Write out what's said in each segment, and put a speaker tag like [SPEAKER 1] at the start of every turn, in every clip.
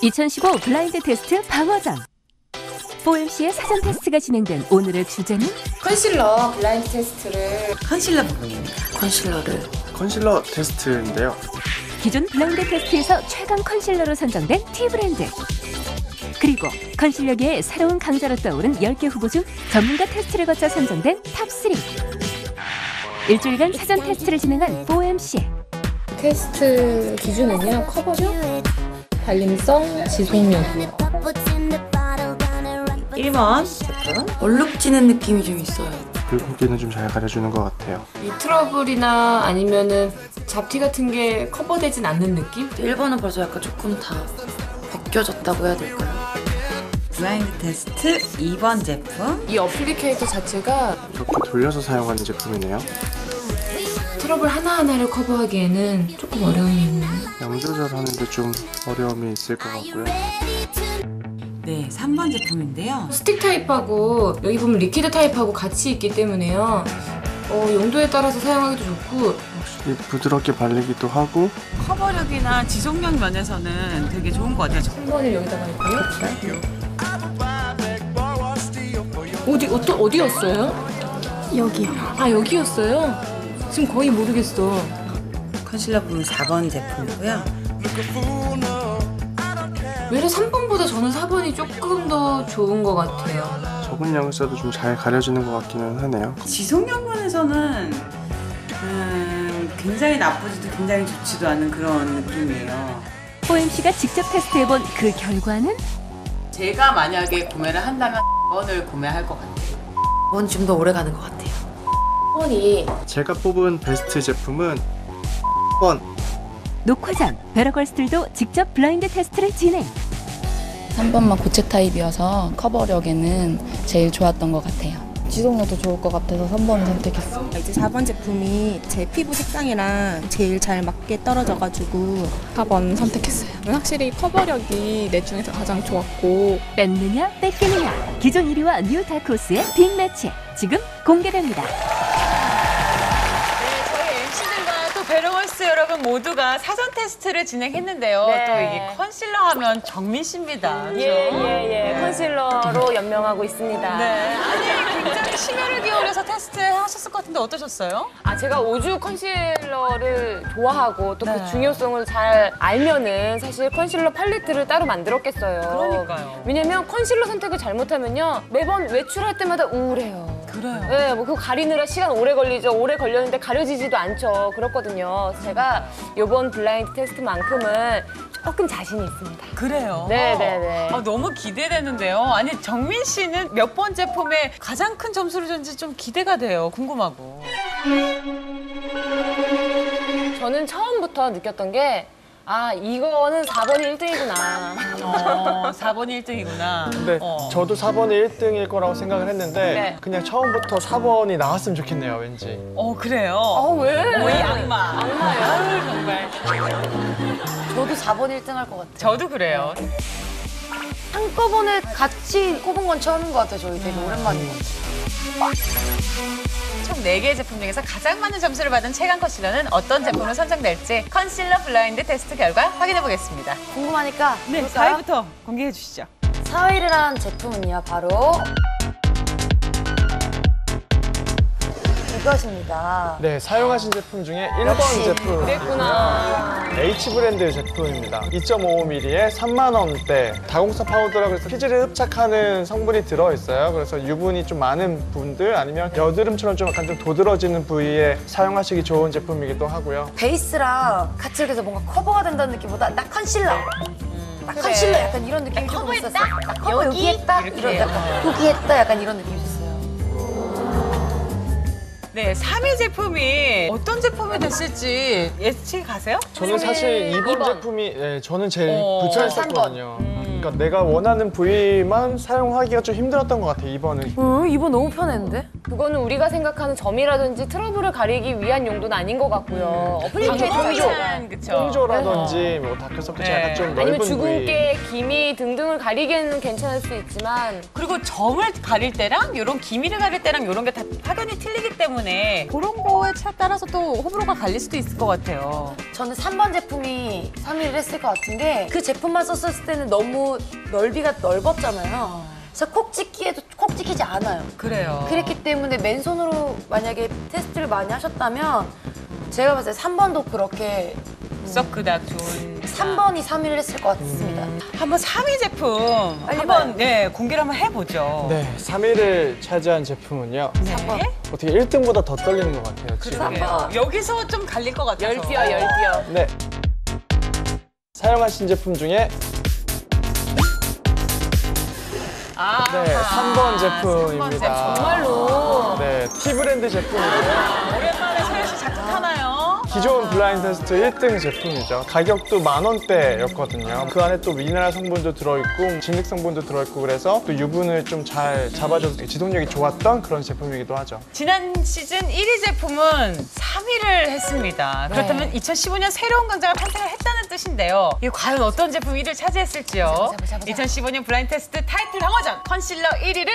[SPEAKER 1] 2015 블라인드 테스트 방어전. 4MC의 사전 테스트가 진행된 오늘의 주제는
[SPEAKER 2] 컨실러 블라인드 테스트를
[SPEAKER 3] 컨실러 부분입니다. 컨실러를
[SPEAKER 4] 컨실러 테스트인데요.
[SPEAKER 1] 기존 블라인드 테스트에서 최강 컨실러로 선정된 T브랜드. 그리고 컨실러계의 새로운 강자로 떠오른 10개 후보 중 전문가 테스트를 거쳐 선정된 탑3. 일주일간 사전 테스트를 진행한 4MC.
[SPEAKER 2] 테스트 기준은요 커버력, 발림성, 지속력이요
[SPEAKER 3] 1번 제품 얼룩지는 느낌이 좀 있어요.
[SPEAKER 4] 불고기는 좀 잘 가려주는 것 같아요.
[SPEAKER 2] 이 트러블이나 아니면은 잡티 같은 게 커버되진 않는 느낌?
[SPEAKER 3] 1번은 벌써 약간 조금 다 벗겨졌다고 해야 될까요?
[SPEAKER 5] 블라인드 테스트 2번 제품
[SPEAKER 2] 이 어플리케이터 자체가
[SPEAKER 4] 이렇게 돌려서 사용하는 제품이네요.
[SPEAKER 2] 트러블 하나하나를 커버하기에는 조금 어려움이 있는
[SPEAKER 4] 양 조절하는데 좀 어려움이 있을 것 같고요.
[SPEAKER 5] 네 3번 제품인데요
[SPEAKER 2] 스틱 타입하고 여기 보면 리퀴드 타입하고 같이 있기 때문에요 어, 용도에 따라서 사용하기도 좋고
[SPEAKER 4] 확실히 부드럽게 발리기도 하고
[SPEAKER 5] 커버력이나 지속력 면에서는 되게 좋은 것 같아요
[SPEAKER 2] 한 번을 여기다가 할까요? 어디 어떠, 어디였어요? 여기요. 아 여기였어요? 지금 거의 모르겠어.
[SPEAKER 5] 컨실러 부분 4번 제품이고요
[SPEAKER 2] 외래 3번보다 저는 4번이 조금 더 좋은 것 같아요.
[SPEAKER 4] 적은 양을 써도 좀 잘 가려지는 것 같기는 하네요.
[SPEAKER 5] 지속력 면에서는 음, 굉장히 나쁘지도 굉장히 좋지도 않은 그런 느낌이에요
[SPEAKER 1] 4MC가 직접 테스트해본 그 결과는
[SPEAKER 6] 제가 만약에 구매를 한다면 번을 구매할 것 같아요.
[SPEAKER 3] 1번 좀 더 오래 가는 것 같아요.
[SPEAKER 2] 4번이
[SPEAKER 4] 제가 뽑은 베스트 제품은 1번
[SPEAKER 1] 녹화 전 베러걸스들도 직접 블라인드 테스트를 진행.
[SPEAKER 7] 3번만 고체 타입이어서 커버력에는 제일 좋았던 것 같아요. 지속력도 좋을 것 같아서 3번을 선택했어요.
[SPEAKER 8] 이제 4번 제품이 제 피부 색상이랑 제일 잘 맞게 떨어져가지고
[SPEAKER 9] 4번 선택했어요. 확실히 커버력이 넷 중에서 가장 좋았고
[SPEAKER 1] 뺏느냐 뺏기느냐 기존 1위와 뉴 다크호스의 빅매치 지금 공개됩니다.
[SPEAKER 6] 베르걸스 여러분 모두가 사전 테스트를 진행했는데요.
[SPEAKER 10] 네.
[SPEAKER 6] 또 이게 컨실러 하면 정민 씨입니다.
[SPEAKER 10] 예, 예, 예. 컨실러로 연명하고 있습니다.
[SPEAKER 6] 네. 아니, 굉장히 심혈을 기울여서 테스트 하셨을 것 같은데 어떠셨어요?
[SPEAKER 10] 아, 제가 오주 컨실러를 좋아하고 또그
[SPEAKER 6] 네.
[SPEAKER 10] 중요성을 잘 알면은 사실 컨실러 팔레트를 따로 만들었겠어요.
[SPEAKER 6] 그러니까요.
[SPEAKER 10] 왜냐면 컨실러 선택을 잘못하면요. 매번 외출할 때마다 우울해요.
[SPEAKER 6] 그래요.
[SPEAKER 10] 네, 뭐 그거 가리느라 시간 오래 걸리죠. 오래 걸렸는데 가려지지도 않죠. 그렇거든요. 그래서 제가 이번 블라인드 테스트만큼은 조금 자신이 있습니다.
[SPEAKER 6] 그래요.
[SPEAKER 10] 네, 네, 네.
[SPEAKER 6] 아, 너무 기대되는데요. 아니, 정민 씨는 몇 번 제품에 가장 큰 점수를 줬는지 좀 기대가 돼요. 궁금하고.
[SPEAKER 10] 저는 처음부터 느꼈던 게, 아, 이거는 4번이 1등이구나.
[SPEAKER 6] 어, 4번이 1등이구나.
[SPEAKER 11] 근데
[SPEAKER 6] 어.
[SPEAKER 11] 저도 4번이 1등일 거라고 생각을 했는데
[SPEAKER 10] 네.
[SPEAKER 11] 그냥 처음부터 4번이 나왔으면 좋겠네요 왠지
[SPEAKER 6] 어, 그래요.
[SPEAKER 10] 아, 왜?
[SPEAKER 6] 어머, 이 악마. 아유, 정말.
[SPEAKER 3] 저도 4번 1등 할 것 같아요.
[SPEAKER 6] 저도 그래요.
[SPEAKER 3] 한꺼번에 같이 꼽은 건 처음인 것 같아요. 저희 되게 오랜만인 것 같아요.
[SPEAKER 6] 총 4개의 제품 중에서 가장 많은 점수를 받은 최강 컨실러는 어떤 제품으로 선정될지 컨실러 블라인드 테스트 결과 확인해 보겠습니다.
[SPEAKER 3] 궁금하니까
[SPEAKER 6] 네,
[SPEAKER 3] 볼까요?
[SPEAKER 6] 4위부터 공개해 주시죠.
[SPEAKER 3] 4위를 한 제품은요, 바로 이것입니다.
[SPEAKER 11] 네 사용하신 제품 중에 1번
[SPEAKER 3] 역시.
[SPEAKER 11] 제품
[SPEAKER 10] 그랬구나.
[SPEAKER 11] H 브랜드 제품입니다 2.55mm에 3만 원대 다공사 파우더라고 해서 피지를 흡착하는 성분이 들어 있어요 그래서 유분이 좀 많은 분들 아니면 여드름처럼 좀 약간 좀 도드러지는 부위에 사용하시기 좋은 제품이기도 하고요
[SPEAKER 3] 베이스랑 같이 이렇게 해서 뭔가 커버가 된다는 느낌보다 나 컨실러. 나 컨실러 약간 이런 느낌이 조금 있었어. 나 커버 여기 했다. 이런 약간 여기 했다 약간 이런 느낌이.
[SPEAKER 6] 네, 3위 제품이 어떤 제품이 됐을지 예측이 가세요?
[SPEAKER 11] 저는 사실 2번, 제품이 예, 저는 제일
[SPEAKER 6] 어,
[SPEAKER 11] 불편했었거든요. 그러니까 내가 원하는 부위만 사용하기가 좀 힘들었던 것 같아요 2번은.
[SPEAKER 3] 응, 이번 너무 편했는데?
[SPEAKER 10] 그거는 우리가 생각하는 점이라든지 트러블을 가리기 위한 용도는 아닌 것 같고요. 어플리케이션.
[SPEAKER 6] 그쵸.
[SPEAKER 11] 통조라든지 뭐 다크 서클
[SPEAKER 6] 네.
[SPEAKER 11] 약간 좀 넓은
[SPEAKER 10] 아니면
[SPEAKER 11] 부위.
[SPEAKER 10] 주근깨, 기미 등등을 가리기에는 괜찮을 수 있지만
[SPEAKER 6] 그리고 점을 가릴 때랑 이런 기미를 가릴 때랑 이런 게 다 확연히 틀리기 때문에 그런 거에 차 따라서 또 호불호가 갈릴 수도 있을 것 같아요.
[SPEAKER 3] 저는 3번 제품이 3위를 했을 것 같은 게 그 제품만 썼을 때는 너무 넓이가 넓었잖아요. 그래서 콕 찍기에도 콕 찍히지 않아요.
[SPEAKER 6] 그래요.
[SPEAKER 3] 그랬기 때문에 맨손으로 만약에 테스트를 많이 하셨다면 제가 봤을 때 3번도 그렇게
[SPEAKER 6] 썩 그닥 좋은
[SPEAKER 3] 3번이 3위를 했을 것 같습니다.
[SPEAKER 6] 한번 3위 제품
[SPEAKER 3] 빨리
[SPEAKER 6] 한번. 네, 공개를 한번 해보죠.
[SPEAKER 11] 네, 3위를 차지한 제품은요.
[SPEAKER 6] 네.
[SPEAKER 11] 어떻게 1등보다 더 떨리는 것 같아요. 지금.
[SPEAKER 6] 그러게요. 여기서 좀 갈릴 것 같아서.
[SPEAKER 10] 열띠어 열띠어.
[SPEAKER 11] 네. 사용하신 제품 중에
[SPEAKER 6] 아,
[SPEAKER 11] 네, 3번 제품입니다.
[SPEAKER 10] 정말로.
[SPEAKER 11] 네, T 브랜드 제품이고요. 기존 블라인드 테스트 1등 제품이죠. 가격도 만 원대였거든요. 그 안에 또 미네랄 성분도 들어있고 진흙 성분도 들어있고 그래서 또 유분을 좀 잘 잡아줘서 지속력이 좋았던 그런 제품이기도 하죠.
[SPEAKER 6] 지난 시즌 1위 제품은 3위를 했습니다. 그렇다면 2015년 새로운 강자가 탄생을 했다는 뜻인데요. 이 과연 어떤 제품이 1위를 차지했을지요. 2015년 블라인드 테스트 타이틀 방어전 컨실러 1위를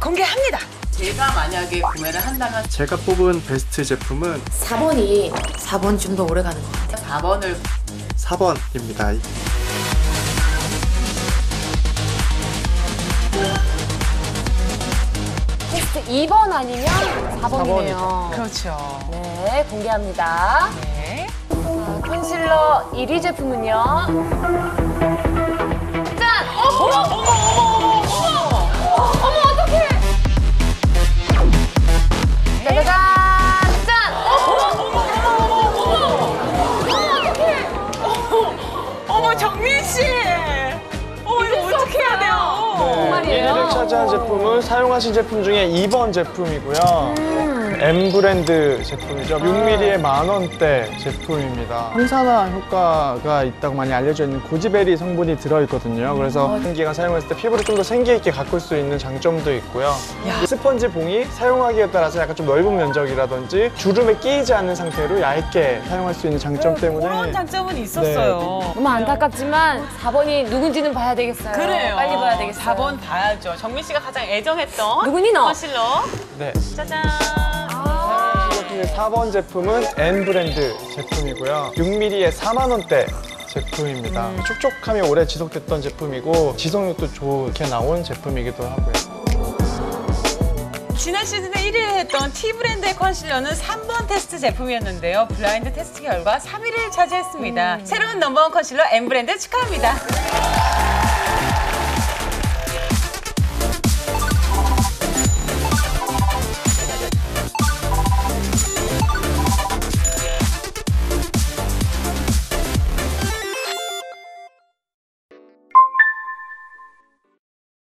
[SPEAKER 6] 공개합니다.
[SPEAKER 5] 제가 만약에 구매를 한다면
[SPEAKER 4] 제가 뽑은 베스트 제품은
[SPEAKER 3] 4번이 4번 좀 더 오래 가는 것 같아요.
[SPEAKER 5] 4번을
[SPEAKER 4] 4번입니다.
[SPEAKER 10] 테스트 2번 아니면 4번이네요.
[SPEAKER 6] 그렇죠.
[SPEAKER 10] 네, 공개합니다.
[SPEAKER 6] 네.
[SPEAKER 10] 자, 컨실러 1위 제품은요.
[SPEAKER 11] 1위를 차지한 제품은 사용하신 제품 중에 2번 제품이고요. M 브랜드 제품이죠. 6mm의 만 원대 제품입니다. 항산화 효과가 있다고 많이 알려져 있는 고지베리 성분이 들어있거든요. 그래서 한기가 사용했을 때 피부를 좀 더 생기 있게 가꿀 수 있는 장점도 있고요. 스펀지 봉이 사용하기에 따라서 약간 좀 넓은 면적이라든지 주름에 끼이지 않는 상태로 얇게 사용할 수 있는 장점 때문에
[SPEAKER 6] 그런 장점은 있었어요.
[SPEAKER 10] 너무 안타깝지만 4번이 누군지는 봐야 되겠어요.
[SPEAKER 6] 그래요.
[SPEAKER 10] 빨리 봐야 되겠어요.
[SPEAKER 6] 4번 봐야죠. 정민 씨가 가장 애정했던
[SPEAKER 10] 누구니 너?
[SPEAKER 6] 컨실러.
[SPEAKER 11] 네.
[SPEAKER 6] 짜잔.
[SPEAKER 11] 제품의 4번 제품은 N 브랜드 제품이고요. 6mm에 4만 원대 제품입니다. 촉촉함이 오래 지속됐던 제품이고 지속력도 좋게 나온 제품이기도 하고요.
[SPEAKER 6] 지난 시즌에 1위를 했던 T 브랜드의 컨실러는 3번 테스트 제품이었는데요. 블라인드 테스트 결과 3위를 차지했습니다. 새로운 넘버원 컨실러 M 브랜드 축하합니다.